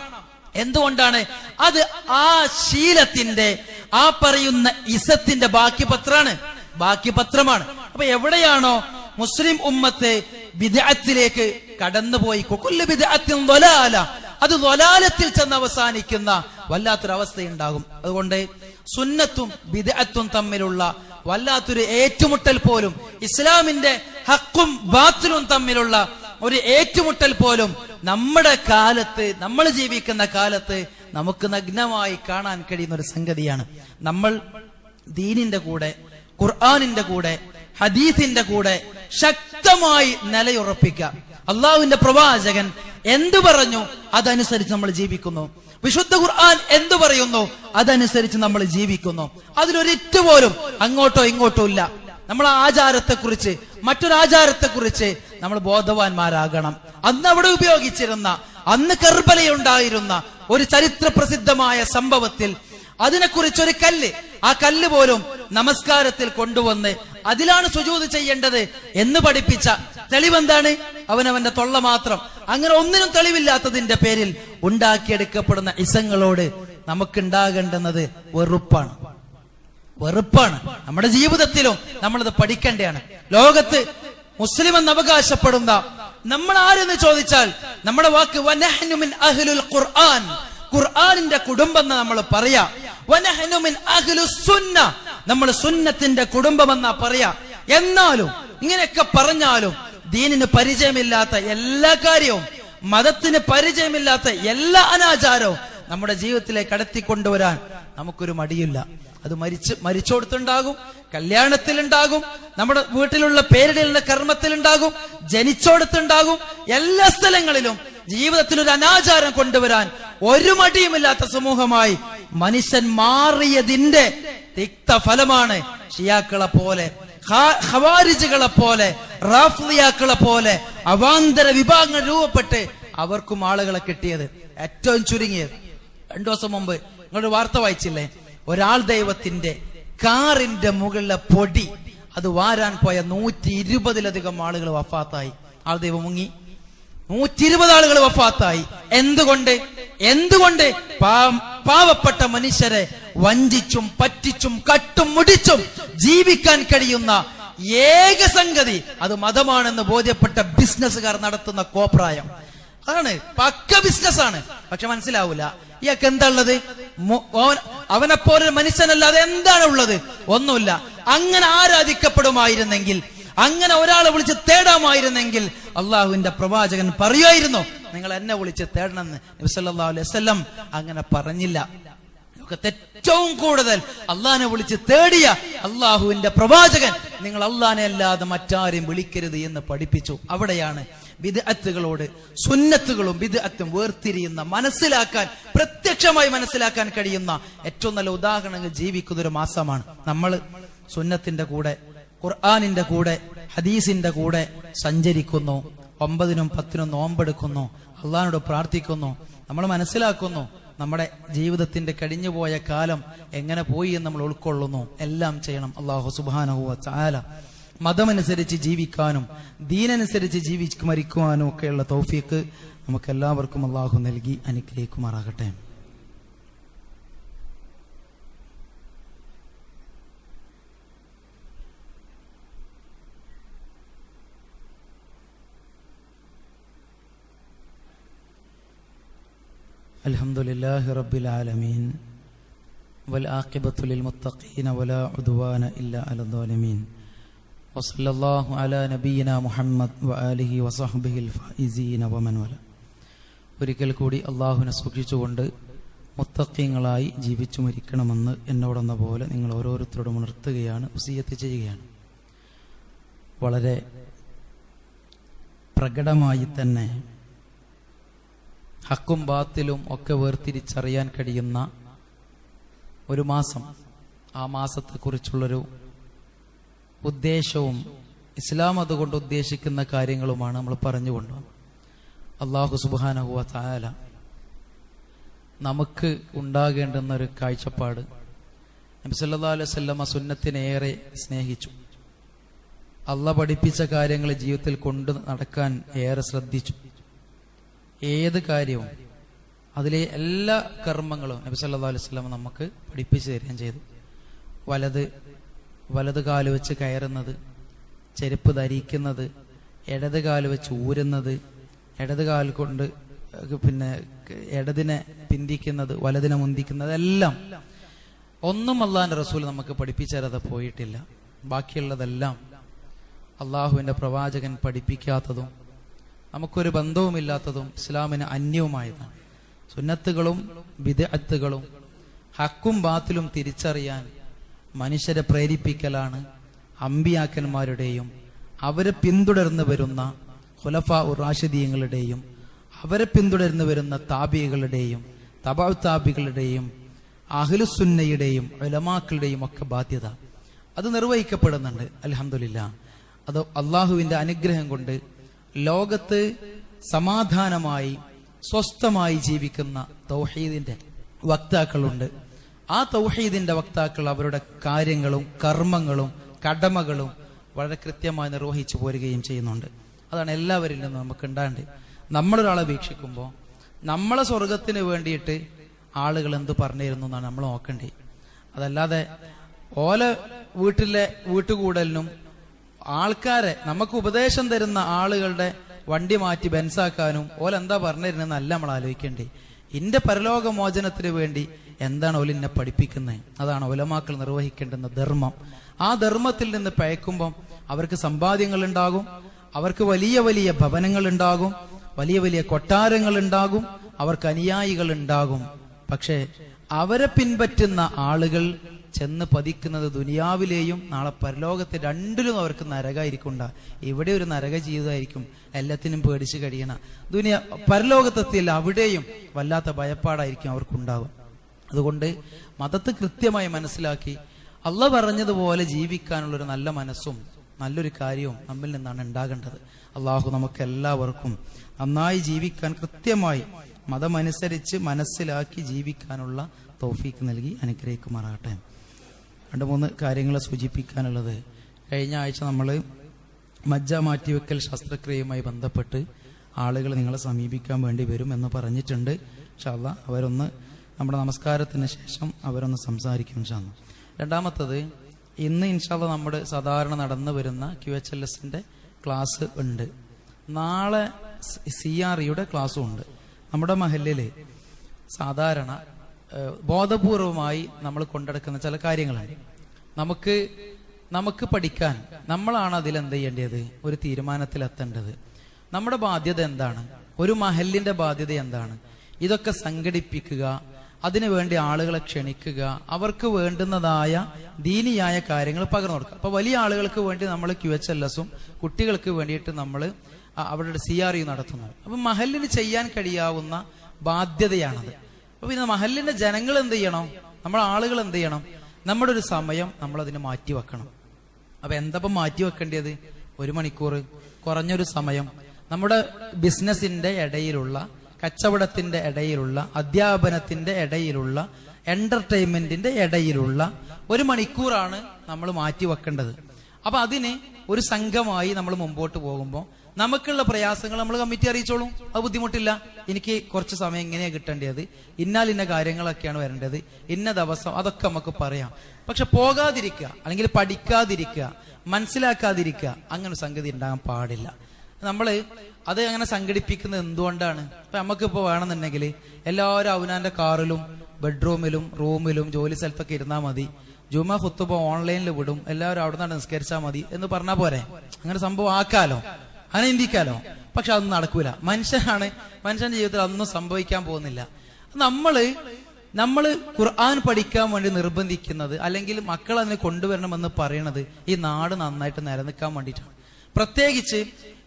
എന്തുകൊണ്ടാണ്? അത് ആ ശീലത്തിന്റെ ആ പറയുന്ന ഇസത്തിന്റെ ബാക്കി പത്രാണ് ബാക്കി പത്രമാണ്. അപ്പൊ എവിടെയാണോ മുസ്ലിം ഉമ്മത്ത് വിദഗ്ധത്തിലേക്ക് കടന്നുപോയി കൊക്കുല്ല ദ്വലാല അത് ദ്വലാലത്തിൽ ചെന്ന് അവസാനിക്കുന്ന വല്ലാത്തൊരവസ്ഥയുണ്ടാകും. അതുകൊണ്ട് സുന്നത്തും വിദഗ്ധത്തും തമ്മിലുള്ള വല്ലാത്തൊരു ഏറ്റുമുട്ടൽ പോലും. ഇസ്ലാമിന്റെ ഹക്കും ബാത്തിലും തമ്മിലുള്ള ഒരു ഏറ്റുമുട്ടൽ പോലും നമ്മുടെ കാലത്ത് നമ്മൾ ജീവിക്കുന്ന കാലത്ത് നമുക്ക് നഗ്നമായി കാണാൻ കഴിയുന്ന ഒരു സംഗതിയാണ്. നമ്മൾ ദീനിന്റെ കൂടെ ഖുർആാനിന്റെ കൂടെ ഹദീസിന്റെ കൂടെ ശക്തമായി നിലയുറപ്പിക്കുക. അള്ളാഹുവിന്റെ പ്രവാചകൻ എന്തു പറഞ്ഞു? അതനുസരിച്ച് നമ്മൾ ജീവിക്കുന്നു. വിശുദ്ധ ഖുർആൻ എന്തു പറയുന്നു? അതനുസരിച്ച് നമ്മൾ ജീവിക്കുന്നു. അതിലൊരിറ്റ് പോലും അങ്ങോട്ടോ ഇങ്ങോട്ടോ ഇല്ല. നമ്മൾ ആചാരത്തെക്കുറിച്ച് മറ്റൊരാചാരത്തെക്കുറിച്ച് നമ്മൾ ബോധവാന്മാരാകണം. അന്ന് അവിടെ ഉപയോഗിച്ചിരുന്ന അന്ന് കർബലയുണ്ടായിരുന്ന ഒരു ചരിത്ര പ്രസിദ്ധമായ സംഭവത്തിൽ അതിനെക്കുറിച്ച് ഒരു കല്ല്. ആ കല്ല് പോലും നമസ്കാരത്തിൽ കൊണ്ടുവന്ന് അതിലാണ് സുജൂത് ചെയ്യേണ്ടത് എന്ന് പഠിപ്പിച്ച തെളിവെന്താണ്? അവനവന്റെ തൊള്ള മാത്രം. അങ്ങനെ ഒന്നിനും തെളിവില്ലാത്തതിന്റെ പേരിൽ ഉണ്ടാക്കിയെടുക്കപ്പെടുന്ന ഇസങ്ങളോട് നമുക്കുണ്ടാകേണ്ടുന്നത് വെറുപ്പാണ്. വെറുപ്പാണ്. നമ്മുടെ ജീവിതത്തിലും നമ്മളത് പഠിക്കേണ്ടതാണ്. ലോകത്ത് മുസ്ലിം എന്ന് അവകാശപ്പെടുന്ന നമ്മൾ ആരെന്ന് ചോദിച്ചാൽ നമ്മുടെ വാക്ക് വനഹനുമിൻ അഹ്ലുൽ ഖുർആൻ. ഖുർആാനിന്റെ കുടുംബം എന്ന് നമ്മൾ പറയാ. വനഹനുമിൻ അഹ്ലു സുന്ന. നമ്മൾ സുന്നത്തിന്റെ കുടുംബം എന്നാ പറയാ. എന്നാലും ഇങ്ങനെയൊക്കെ പറഞ്ഞാലും ദീനിന് പരിചയമില്ലാത്ത എല്ലാ കാര്യവും മതത്തിന് പരിചയമില്ലാത്ത എല്ലാ അനാചാരവും നമ്മുടെ ജീവിതത്തിലേക്ക് കടത്തിക്കൊണ്ടുവരാൻ നമുക്കൊരു മടിയില്ല. അത് മരിച്ച് മരിച്ചോടത്തുണ്ടാകും കല്യാണത്തിലുണ്ടാകും നമ്മുടെ വീട്ടിലുള്ള പേരിടലിന്റെ കർമ്മത്തിലുണ്ടാകും ജനിച്ചോടത്തുണ്ടാകും എല്ലാ സ്ഥലങ്ങളിലും ജീവിതത്തിൽ ഒരു അനാചാരം കൊണ്ടുവരാൻ ഒരു മടിയുമില്ലാത്ത സമൂഹമായി മനുഷ്യൻ മാറിയതിന്റെ തിക്ത ഫലമാണ് ഷിയാക്കളെ പോലെ ഖവാരിജുകളെ പോലെ റാഫ്ലിയാക്കളെ പോലെ അവാന്തര വിഭാഗങ്ങൾ രൂപപ്പെട്ട് അവർക്കും ആളുകളെ കിട്ടിയത്. ഏറ്റവും ചുരുങ്ങിയത്. രണ്ടു ദിവസം മുമ്പ് നിങ്ങളൊരു വാർത്ത വായിച്ചില്ലേ? ഒരാൾ ദൈവത്തിന്റെ കാറിന്റെ മുകളിലെ പൊടി അത് വാരാൻ പോയ നൂറ്റി ഇരുപതിലധികം ആളുകൾ വഫാത്തായി. ആൾ ദൈവം മുങ്ങി. നൂറ്റി ഇരുപത് ആളുകൾ വഫാത്തായി. എന്തുകൊണ്ട്? എന്തുകൊണ്ട്? പാവപ്പെട്ട മനുഷ്യരെ വഞ്ചിച്ചും പറ്റിച്ചും കട്ടും മുടിച്ചും ജീവിക്കാൻ കഴിയുന്ന ഏക സംഗതി അത് മതമാണെന്ന് ബോധ്യപ്പെട്ട ബിസിനസ്സുകാർ നടത്തുന്ന കോപ്രായം. അതാണ് പക്ക ബിസിനസ് ആണ് പക്ഷെ മനസ്സിലാവൂല. ഇയാൾക്ക് എന്താ ഉള്ളത് അവനെപ്പോലെ മനുഷ്യനല്ലാതെ എന്താണ് ഉള്ളത് ഒന്നുമില്ല. അങ്ങനെ ആരാധിക്കപ്പെടുമായിരുന്നെങ്കിൽ അങ്ങനെ ഒരാളെ വിളിച്ച് തേടാമായിരുന്നെങ്കിൽ അള്ളാഹുവിന്റെ പ്രവാചകൻ പറയുമായിരുന്നു നിങ്ങൾ എന്നെ വിളിച്ച് തേടണമെന്ന്. അലൈഹി വസ്ലം അങ്ങനെ പറഞ്ഞില്ല. ലോകത്ത് ഏറ്റവും കൂടുതൽ. അള്ളഹാനെ വിളിച്ച് തേടിയ അള്ളാഹുവിന്റെ പ്രവാചകൻ. നിങ്ങൾ അള്ളഹാനെ അല്ലാതെ മറ്റാരെയും വിളിക്കരുത് എന്ന് പഠിപ്പിച്ചു. അവിടെയാണ് വിദഅത്തുകളോട് സുന്നത്തുകളും വിദഅത്തും വേർതിരിയുന്ന മനസ്സിലാക്കാൻ പ്രത്യക്ഷമായി മനസ്സിലാക്കാൻ കഴിയുന്ന ഏറ്റവും നല്ല ഉദാഹരണങ്ങൾ ജീവിക്കുന്ന ഒരു മാസമാണ്. നമ്മൾ സുന്നത്തിന്റെ കൂടെ ഖുർആാനിന്റെ കൂടെ ഹദീസിന്റെ കൂടെ സഞ്ചരിക്കുന്നു. ഒമ്പതിനും പത്തിനും നോമ്പെടുക്കുന്നു. അള്ളഹാനോട് പ്രാർത്ഥിക്കുന്നു. നമ്മൾ മനസ്സിലാക്കുന്നു. നമ്മുടെ ജീവിതത്തിന്റെ കഴിഞ്ഞുപോയ കാലം എങ്ങനെ പോയി എന്ന് നമ്മൾ ഉൾക്കൊള്ളുന്നു. എല്ലാം ചെയ്യണം അള്ളാഹു സുബാനഹുവ ചാല മതമനുസരിച്ച് ജീവിക്കാനും ദീനനുസരിച്ച് ജീവിച്ച് മരിക്കുവാനും ഒക്കെയുള്ള തൗഫീക്ക് നമുക്ക് എല്ലാവർക്കും അള്ളാഹു നൽകി അനുഗ്രഹിക്കുമാറാകട്ടെ. الحمد لله رب العالمين والعاقبة للمتقين ولا عدوان إلا على الظالمين وصلى الله على نبينا محمد وآله وصحبه الفائزين ومن والاه ഒരിക്കൽ കൂടി അള്ളാഹുവിനെ സൂക്ഷിച്ചുകൊണ്ട് മുത്തക്കിങ്ങളായി ജീവിച്ചു മരിക്കണമെന്ന് എന്നോടെന്ന പോലെ നിങ്ങൾ ഓരോരുത്തരോടും ഉണർത്തുകയാണ് ഉസീയത്ത് ചെയ്യുകയാണ് വളരെ പ്രകടമായി തന്നെ ഹക്കും ബാത്തിലും ഒക്കെ വേർതിരിച്ചറിയാൻ കഴിയുന്ന ഒരു മാസം ആ മാസത്തെക്കുറിച്ചുള്ളൊരു ഉദ്ദേശവും ഇസ്ലാം അതുകൊണ്ട് ഉദ്ദേശിക്കുന്ന കാര്യങ്ങളുമാണ് നമ്മൾ പറഞ്ഞുകൊണ്ട്. അള്ളാഹു സുബാനഹുവ താല നമുക്ക് ഉണ്ടാകേണ്ടുന്ന ഒരു കാഴ്ചപ്പാട് നബി സല്ലല്ലാഹു അലൈഹി വസല്ലമ സുന്നത്തിനെ ഏറെ സ്നേഹിച്ചു. അള്ള പഠിപ്പിച്ച കാര്യങ്ങൾ ജീവിതത്തിൽ കൊണ്ട് നടക്കാൻ ഏറെ ശ്രദ്ധിച്ചു. ഏത് കാര്യവും അതിലെ എല്ലാ കർമ്മങ്ങളും നബി അലൈഹി വസല്ലമ നമുക്ക് പഠിപ്പിച്ചു തരികയും ചെയ്തു. വലത് വലത് കാൽ വെച്ച് കയറുന്നത് ചെരുപ്പ് ധരിക്കുന്നത് ഇടത് കാൽ വെച്ച് ഊരുന്നത് ഇടത് കാൽ കൊണ്ട് പിന്നെ ഇടതിനെ പിന്തിക്കുന്നത് വലതിനെ മുന്തിക്കുന്നത് എല്ലാം ഒന്നും അള്ളാഹിന്റെ റസൂൽ നമുക്ക് പഠിപ്പിച്ചു തരാതെ പോയിട്ടില്ല. ബാക്കിയുള്ളതെല്ലാം അള്ളാഹുവിന്റെ പ്രവാചകൻ പഠിപ്പിക്കാത്തതും നമുക്കൊരു ബന്ധവുമില്ലാത്തതും ഇസ്ലാമിന് അന്യവുമായതാണ്. സുന്നത്തുകളും വിദഗ്ധകളും ഹക്കും ബാത്തിലും തിരിച്ചറിയാൻ മനുഷ്യരെ പ്രേരിപ്പിക്കലാണ് അമ്പിയാക്കന്മാരുടെയും അവരെ പിന്തുടർന്ന് വരുന്ന ഖുലഫ ഉറാഷിദീങ്ങളുടെയും അവരെ പിന്തുടർന്ന് വരുന്ന താബികളുടെയും തബാ താബികളുടെയും അഹ്ലുസുന്നയുടെയും ഉലമാക്കളുടെയും ഒക്കെ ബാധ്യത. അത് നിർവഹിക്കപ്പെടുന്നുണ്ട്. അലഹമില്ല അത് അള്ളാഹുവിന്റെ അനുഗ്രഹം കൊണ്ട് ലോകത്ത് സമാധാനമായി സ്വസ്ഥമായി ജീവിക്കുന്ന തൗഹീദിന്റെ വക്താക്കളുണ്ട്. ആ തൗഹീദിന്റെ വക്താക്കൾ അവരുടെ കാര്യങ്ങളും കർമ്മങ്ങളും കടമകളും വളരെ കൃത്യമായി നിർവഹിച്ചു പോരുകയും ചെയ്യുന്നുണ്ട്. അതാണ് എല്ലാവരിൽ നിന്നും നമുക്ക് ഉണ്ടാണ്ട് നമ്മളൊരാളെ വീക്ഷിക്കുമ്പോൾ നമ്മളെ സ്വർഗത്തിന് വേണ്ടിയിട്ട് ആളുകൾ എന്ത് പറഞ്ഞിരുന്നു എന്നാണ് നമ്മൾ നോക്കേണ്ടത്. അതല്ലാതെ ഓല വീട്ടിലെ വീട്ടുകൂടലിനും ആൾക്കാരെ നമുക്ക് ഉപദേശം തരുന്ന ആളുകളുടെ വണ്ടി മാറ്റി ബെൻസാക്കാനും ഓല എന്താ അല്ല നമ്മൾ ആലോചിക്കേണ്ടേ. ഇന്റെ പരലോകമോചനത്തിന് വേണ്ടി എന്താണ് ഓല എന്നെ പഠിപ്പിക്കുന്നത് അതാണ് ഒലമാക്കൾ നിർവഹിക്കേണ്ടുന്ന ധർമ്മം. ആ ധർമ്മത്തിൽ നിന്ന് പയക്കുമ്പം അവർക്ക് സമ്പാദ്യങ്ങൾ ഉണ്ടാകും അവർക്ക് വലിയ വലിയ ഭവനങ്ങൾ ഉണ്ടാകും വലിയ വലിയ കൊട്ടാരങ്ങൾ ഉണ്ടാകും അവർക്ക് അനുയായികൾ ഉണ്ടാകും പക്ഷേ അവരെ പിൻപറ്റുന്ന ആളുകൾ ചെന്ന് പതിക്കുന്നത് ദുനിയാവിലെയും നാളെ പരലോകത്തെ രണ്ടിലും അവർക്ക് നരകായിരിക്കുണ്ട. ഇവിടെ ഒരു നരക ജീവിതമായിരിക്കും എല്ലാത്തിനും പേടിച്ച് കഴിയണ. ദുനിയ പരലോകത്തെത്തിയില്ല അവിടെയും വല്ലാത്ത ഭയപ്പാടായിരിക്കും അവർക്കുണ്ടാവുക. അതുകൊണ്ട് മതത്തെ കൃത്യമായി മനസ്സിലാക്കി അള്ള പറഞ്ഞതുപോലെ ജീവിക്കാനുള്ള ഒരു നല്ല മനസ്സും നല്ലൊരു കാര്യവും നമ്മിൽ നിന്നാണ് ഉണ്ടാകേണ്ടത്. അള്ളാഹു നമുക്ക് എല്ലാവർക്കും നന്നായി ജീവിക്കാൻ കൃത്യമായി മതമനുസരിച്ച് മനസ്സിലാക്കി ജീവിക്കാനുള്ള തോഫീക്ക് നൽകി അനുഗ്രഹിക്കുമാറാകട്ടെ. രണ്ട് മൂന്ന് കാര്യങ്ങൾ സൂചിപ്പിക്കാനുള്ളത്. കഴിഞ്ഞ ആഴ്ച നമ്മൾ മജ്ജ മാറ്റിവെക്കൽ ശസ്ത്രക്രിയയുമായി ബന്ധപ്പെട്ട് ആളുകൾ നിങ്ങളെ സമീപിക്കാൻ വേണ്ടി വരും എന്ന് പറഞ്ഞിട്ടുണ്ട്. ഷാല്ല അവരൊന്ന് നമ്മുടെ നമസ്കാരത്തിന് ശേഷം അവരൊന്ന് സംസാരിക്കും ഷാന്ന് രണ്ടാമത്തത് ഇന്ന് ഇൻഷാല്ല നമ്മുടെ സാധാരണ നടന്നു വരുന്ന ക്യു എച്ച് എൽ എസിന്റെ ക്ലാസ് ഉണ്ട്. നാളെ സി ആർ ഇയുടെ ക്ലാസ്സും ഉണ്ട്. നമ്മുടെ മഹലിൽ സാധാരണ ബോധപൂർവമായി നമ്മൾ കൊണ്ടെടുക്കുന്ന ചില കാര്യങ്ങളാണ് നമുക്ക് നമുക്ക് പഠിക്കാൻ നമ്മളാണ് അതിൽ എന്ത് ചെയ്യേണ്ടത്? ഒരു തീരുമാനത്തിൽ തീരുമാനത്തിലെത്തേണ്ടത്. നമ്മുടെ ബാധ്യത എന്താണ്? ഒരു മഹലിന്റെ ബാധ്യത എന്താണ്? ഇതൊക്കെ സംഘടിപ്പിക്കുക അതിനുവേണ്ടി ആളുകളെ ക്ഷണിക്കുക അവർക്ക് വേണ്ടുന്നതായ ദീനിയായ കാര്യങ്ങൾ പകർന്നു കൊടുക്കുക. അപ്പൊ വലിയ ആളുകൾക്ക് വേണ്ടി നമ്മൾ ക്യു എച്ച് എൽ എസും കുട്ടികൾക്ക് വേണ്ടിയിട്ട് നമ്മൾ അവരുടെ സി ആർ യു നടത്തുന്നു. അപ്പൊ മഹലിന് ചെയ്യാൻ കഴിയാവുന്ന ബാധ്യതയാണത്. അപ്പൊ പിന്നെ മഹലിന്റെ ജനങ്ങൾ എന്ത് ചെയ്യണം? നമ്മളെ ആളുകൾ എന്ത് ചെയ്യണം? നമ്മുടെ ഒരു സമയം നമ്മൾ അതിന് മാറ്റി വെക്കണം. അപ്പൊ എന്തപ്പം മാറ്റി വെക്കേണ്ടത്? ഒരു മണിക്കൂർ കുറഞ്ഞൊരു സമയം. നമ്മുടെ ബിസിനസിന്റെ ഇടയിലുള്ള കച്ചവടത്തിന്റെ ഇടയിലുള്ള അധ്യാപനത്തിന്റെ ഇടയിലുള്ള എന്റർടൈൻമെന്റിന്റെ ഇടയിലുള്ള ഒരു മണിക്കൂറാണ് നമ്മൾ മാറ്റി വെക്കേണ്ടത്. അപ്പൊ അതിന് ഒരു സംഘമായി നമ്മൾ മുമ്പോട്ട് പോകുമ്പോൾ നമുക്കുള്ള പ്രയാസങ്ങൾ നമ്മൾ കമ്മിറ്റി അറിയിച്ചോളും. അത് ബുദ്ധിമുട്ടില്ല. എനിക്ക് കുറച്ച് സമയം ഇങ്ങനെയാ കിട്ടേണ്ടത്? ഇന്നാൽ ഇന്ന കാര്യങ്ങളൊക്കെയാണ് വരേണ്ടത്. ഇന്ന ദിവസം അതൊക്കെ നമുക്ക് പറയാം. പക്ഷെ പോകാതിരിക്കുക അല്ലെങ്കിൽ പഠിക്കാതിരിക്കുക മനസ്സിലാക്കാതിരിക്കുക അങ്ങനെ സംഗതി ഉണ്ടാകാൻ പാടില്ല. നമ്മൾ അത് അങ്ങനെ സംഘടിപ്പിക്കുന്നത് എന്തുകൊണ്ടാണ്? ഇപ്പൊ നമുക്കിപ്പോ വേണമെന്നുണ്ടെങ്കിൽ എല്ലാവരും അവനാന്റെ കാറിലും ബെഡ്റൂമിലും റൂമിലും ജോലി സ്ഥലത്തൊക്കെ ഇരുന്നാൽ മതി. ജുമ ഹുത്തുബ ഓൺലൈനിൽ വിടും. എല്ലാവരും അവിടെ നിന്നാണ് നിസ്കരിച്ചാൽ മതി എന്ന് പറഞ്ഞാൽ പോരെ? അങ്ങനെ സംഭവം ആക്കാലോ? അങ്ങനെ ചിന്തിക്കാലോ. പക്ഷെ അതൊന്നും നടക്കൂല. മനുഷ്യനാണ് മനുഷ്യന്റെ ജീവിതത്തിൽ അതൊന്നും സംഭവിക്കാൻ പോകുന്നില്ല. നമ്മൾ നമ്മൾ ഖുർആൻ പഠിക്കാൻ വേണ്ടി നിർബന്ധിക്കുന്നത് അല്ലെങ്കിൽ മക്കൾ അതിനെ കൊണ്ടുവരണമെന്ന് പറയണത് ഈ നാട് നന്നായിട്ട് നിലനിൽക്കാൻ വേണ്ടിയിട്ടാണ്. പ്രത്യേകിച്ച്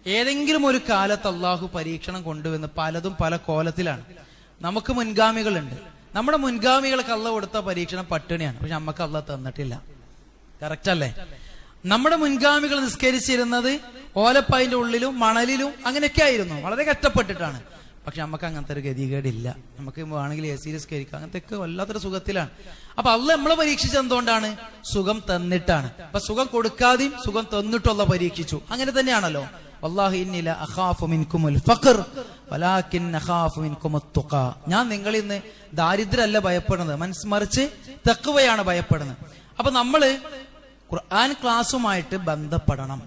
ഏതെങ്കിലും ഒരു കാലത്ത് അള്ളാഹു പരീക്ഷണം കൊണ്ടുവന്ന് പലതും പല കോലത്തിലാണ്. നമുക്ക് മുൻഗാമികളുണ്ട്. നമ്മുടെ മുൻഗാമികൾക്ക് അള്ള കൊടുത്ത പരീക്ഷണം പട്ടിണിയാണ്. പക്ഷെ നമുക്ക് അള്ള തന്നിട്ടില്ല. കറക്റ്റ് അല്ലേ? നമ്മുടെ മുൻഗാമികൾ നിസ്കരിച്ചിരുന്നത് ഓലപ്പായിന്റെ ഉള്ളിലും മണലിലും അങ്ങനെയൊക്കെ ആയിരുന്നു. വളരെ കഷ്ടപ്പെട്ടിട്ടാണ്. പക്ഷെ നമുക്ക് അങ്ങനത്തെ ഒരു ഗതികേടില്ല. നമുക്ക് വേണമെങ്കിൽ എ സി നിസ്കരിക്കാം. അങ്ങനത്തെ ഒക്കെ വല്ലാത്തൊരു സുഖത്തിലാണ്. അപ്പൊ അല്ല നമ്മളെ പരീക്ഷിച്ചത് എന്തുകൊണ്ടാണ്? സുഖം തന്നിട്ടാണ്. അപ്പൊ സുഖം കൊടുക്കാതെയും സുഖം തന്നിട്ടുള്ള പരീക്ഷിച്ചു. അങ്ങനെ തന്നെയാണല്ലോ. ഞാൻ നിങ്ങളിൽ നിന്ന് ദാരിദ്ര്യമല്ല ഭയപ്പെടുന്നത്. മനസ്സ് മറിച്ച് തക്കുവയാണ് ഭയപ്പെടുന്നത്. അപ്പൊ നമ്മൾ ഖുർആൻ ക്ലാസ്സുമായിട്ട് ബന്ധപ്പെടണം.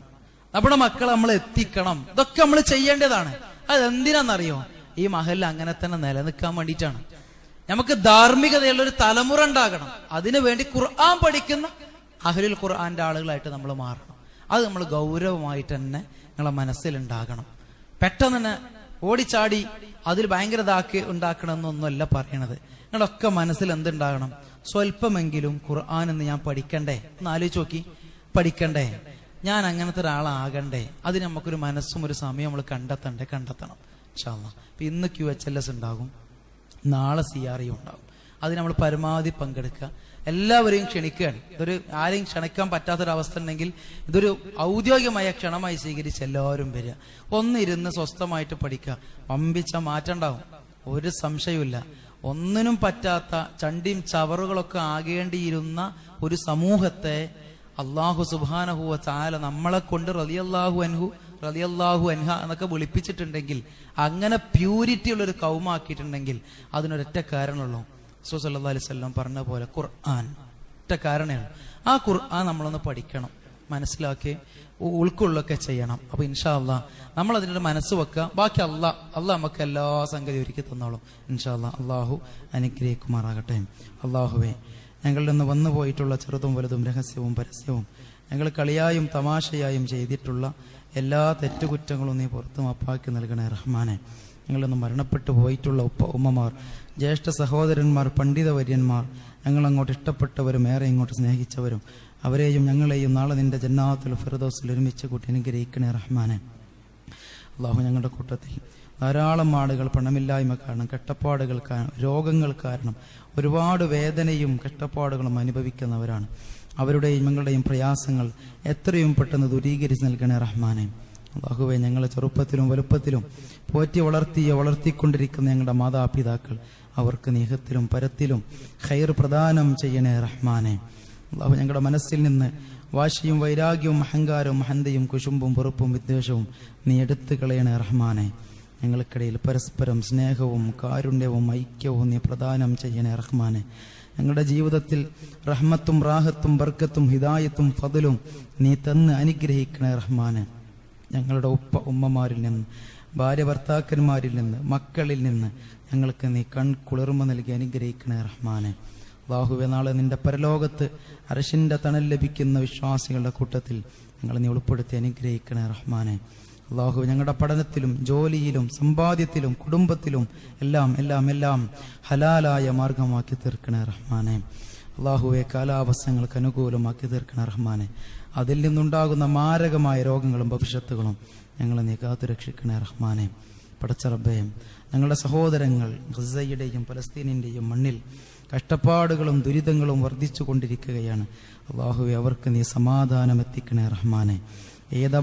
നമ്മുടെ മക്കളെ നമ്മൾ എത്തിക്കണം. ഇതൊക്കെ നമ്മൾ ചെയ്യേണ്ടതാണ്. അത് എന്തിനാണെന്നറിയോ ഈ മഹലിൽ അങ്ങനെ തന്നെ നിലനിൽക്കാൻ വേണ്ടിയിട്ടാണ്. നമുക്ക് ധാർമ്മികതയുള്ള ഒരു തലമുറ ഉണ്ടാകണം. അതിനു വേണ്ടി ഖുർആൻ പഠിക്കുന്ന അഹലിൽ ഖുർആന്റെ ആളുകളായിട്ട് നമ്മൾ മാറണം. അത് നമ്മൾ ഗൗരവമായിട്ട് തന്നെ നിങ്ങളെ മനസ്സിലുണ്ടാകണം. പെട്ടെന്ന് തന്നെ ഓടിച്ചാടി അതിൽ ഭയങ്കര ഇതാക്കി ഉണ്ടാക്കണമെന്നൊന്നുമല്ല പറയണത്. നിങ്ങളൊക്കെ മനസ്സിൽ എന്തുണ്ടാകണം? സ്വല്പമെങ്കിലും ഖുർആൻ എന്ന് ഞാൻ പഠിക്കണ്ടേ? ഒന്ന് ആലോചിച്ച് നോക്കി. പഠിക്കണ്ടേ? ഞാൻ അങ്ങനത്തെ ഒരാളാകണ്ടേ? അതിന് നമുക്കൊരു മനസ്സും ഒരു സമയം നമ്മൾ കണ്ടെത്തണ്ടേ? കണ്ടെത്തണം. ഇൻഷാല്ല ഇന്ന് ക്യു എച്ച് എൽ എസ് ഉണ്ടാകും. നാളെ സി ആർ ഇ ഉണ്ടാകും. അത് നമ്മൾ പരമാവധി പങ്കെടുക്കുക. എല്ലാവരെയും ക്ഷണിക്കുകയാണ്. ഇതൊരു ആരെയും ക്ഷണിക്കാൻ പറ്റാത്തൊരവസ്ഥ ഉണ്ടെങ്കിൽ ഇതൊരു ഔദ്യോഗികമായ ക്ഷണമായി സ്വീകരിച്ച് എല്ലാവരും വരിക. ഒന്നിരുന്ന് സ്വസ്ഥമായിട്ട് പഠിക്കുക. വമ്പിച്ച മാറ്റം ഉണ്ടാവും. ഒരു സംശയവുമില്ല. ഒന്നിനും പറ്റാത്ത ചണ്ടിയും ചവറുകളൊക്കെ ആകേണ്ടിയിരുന്ന ഒരു സമൂഹത്തെ അള്ളാഹു സുബാനഹുവ ചാല നമ്മളെ കൊണ്ട് റലിയല്ലാഹു അൻഹു റലിയല്ലാഹു അൻഹ എന്നൊക്കെ വിളിപ്പിച്ചിട്ടുണ്ടെങ്കിൽ അങ്ങനെ പ്യൂരിറ്റി ഉള്ള ഒരു കൗമാക്കിയിട്ടുണ്ടെങ്കിൽ അതിനൊരൊറ്റ കാരണമുള്ളൂ. സുസല്ലാ അലൈവല്ലം പറഞ്ഞ പോലെ ഖുർആൻ. ഒറ്റ കാരണമാണ് ആ ഖുർആൻ നമ്മളൊന്ന് പഠിക്കണം. മനസ്സിലാക്കി ഉൾക്കൊള്ളൊക്കെ ചെയ്യണം. അപ്പൊ ഇൻഷാ അല്ല നമ്മൾ അതിനൊരു മനസ്സ് വെക്കുക. ബാക്കി അല്ല അല്ല നമുക്ക് എല്ലാ സംഗതി ഒരുക്കി തന്നോളും. ഇൻഷാ അല്ല അള്ളാഹു അനുഗ്രഹിക്കുമാറാകട്ടെ. അള്ളാഹുവേ ഞങ്ങളിൽ നിന്ന് വന്നു പോയിട്ടുള്ള ചെറുതും വലുതും രഹസ്യവും പരസ്യവും ഞങ്ങൾ കളിയായും തമാശയായും ചെയ്തിട്ടുള്ള എല്ലാ തെറ്റുകുറ്റങ്ങളും നീ പുറത്തു മാപ്പാക്കി നൽകണേ റഹ്മാനെ. ഞങ്ങളൊന്ന് മരണപ്പെട്ടു പോയിട്ടുള്ള ഉപ്പ ഉമ്മമാർ ജ്യേഷ്ഠ സഹോദരന്മാർ പണ്ഡിതവര്യന്മാർ ഞങ്ങൾ അങ്ങോട്ട് ഇഷ്ടപ്പെട്ടവരും ഏറെ ഇങ്ങോട്ട് സ്നേഹിച്ചവരും അവരെയും ഞങ്ങളെയും നാളെ നിന്റെ ജന്നാത്തുൽ ഫിറദോസിൽ ഒരുമിച്ച് കൂട്ടി അനുഗ്രഹിക്കണേ റഹ്മാനെ. അള്ളാഹു ഞങ്ങളുടെ കൂട്ടത്തിൽ ധാരാളം ആളുകൾ പണമില്ലായ്മ കാരണം കെട്ടപ്പാടുകൾ രോഗങ്ങൾ കാരണം ഒരുപാട് വേദനയും കെട്ടപ്പാടുകളും അനുഭവിക്കുന്നവരാണ്. അവരുടെയും ഞങ്ങളുടെയും പ്രയാസങ്ങൾ എത്രയും പെട്ടെന്ന് ദൂരീകരിച്ച് നൽകണേ റഹ്മാനെ. അള്ളാഹുവെ ഞങ്ങളെ ചെറുപ്പത്തിലും വലുപ്പത്തിലും പോറ്റി വളർത്തിയ വളർത്തിക്കൊണ്ടിരിക്കുന്ന ഞങ്ങളുടെ മാതാപിതാക്കൾ അവർക്ക് നീഹത്തിലും പരത്തിലും ഖൈർ പ്രദാനം ചെയ്യണേ റഹ്മാനെ. അള്ളാഹു ഞങ്ങളുടെ മനസ്സിൽ നിന്ന് വാശിയും വൈരാഗ്യവും അഹങ്കാരവും അഹന്തയും കുശുമ്പും പൊറുപ്പും വിദ്വേഷവും നീ എടുത്തു കളയണേ റഹ്മാനെ. ഞങ്ങൾക്കിടയിൽ പരസ്പരം സ്നേഹവും കാരുണ്യവും ഐക്യവും നീ പ്രദാനം ചെയ്യണേ റഹ്മാനെ. ഞങ്ങളുടെ ജീവിതത്തിൽ റഹ്മത്തും റാഹത്തും ബർക്കത്തും ഹിദായത്തും ഫതിലും നീ തന്ന് അനുഗ്രഹിക്കണേ റഹ്മാനെ. ഞങ്ങളുടെ ഉപ്പ ഉമ്മമാരിൽ നിന്ന് ഭാര്യ ഭർത്താക്കന്മാരിൽ നിന്ന് മക്കളിൽ നിന്ന് ഞങ്ങൾക്ക് നീ കൺ കുളിർമ നൽകി അനുഗ്രഹിക്കണേ റഹ്മാനെ. ബാഹുവെ നാളെ നിന്റെ പരലോകത്ത് അരശിന്റെ തണൽ ലഭിക്കുന്ന വിശ്വാസികളുടെ കൂട്ടത്തിൽ ഞങ്ങൾ നീ ഉൾപ്പെടുത്തി അനുഗ്രഹിക്കണേ റഹ്മാനെ. അള്ളാഹു ഞങ്ങളുടെ പഠനത്തിലും ജോലിയിലും സമ്പാദ്യത്തിലും കുടുംബത്തിലും എല്ലാം എല്ലാം എല്ലാം ഹലാലായ മാർഗമാക്കി തീർക്കണേ റഹ്മാനെ. അള്ളാഹുവെ കാലാവസ്ഥകൾക്ക് അനുകൂലമാക്കി തീർക്കണേ റഹ്മാനെ. അതിൽ നിന്നുണ്ടാകുന്ന മാരകമായ രോഗങ്ങളും ഭവിഷ്യത്തുകളും ഞങ്ങളെ നീ കാത്തുരക്ഷിക്കണേ റഹ്മാനെ. പടച്ചറബയും ഞങ്ങളുടെ സഹോദരങ്ങൾ ഗസയുടെയും പലസ്തീനിന്റെയും മണ്ണിൽ കഷ്ടപ്പാടുകളും ദുരിതങ്ങളും വർദ്ധിച്ചു കൊണ്ടിരിക്കുകയാണ് അള്ളാഹുവെ അവർക്ക് നീ സമാധാനം എത്തിക്കണേ റഹ്മാനെ. ഏതവസ്ഥ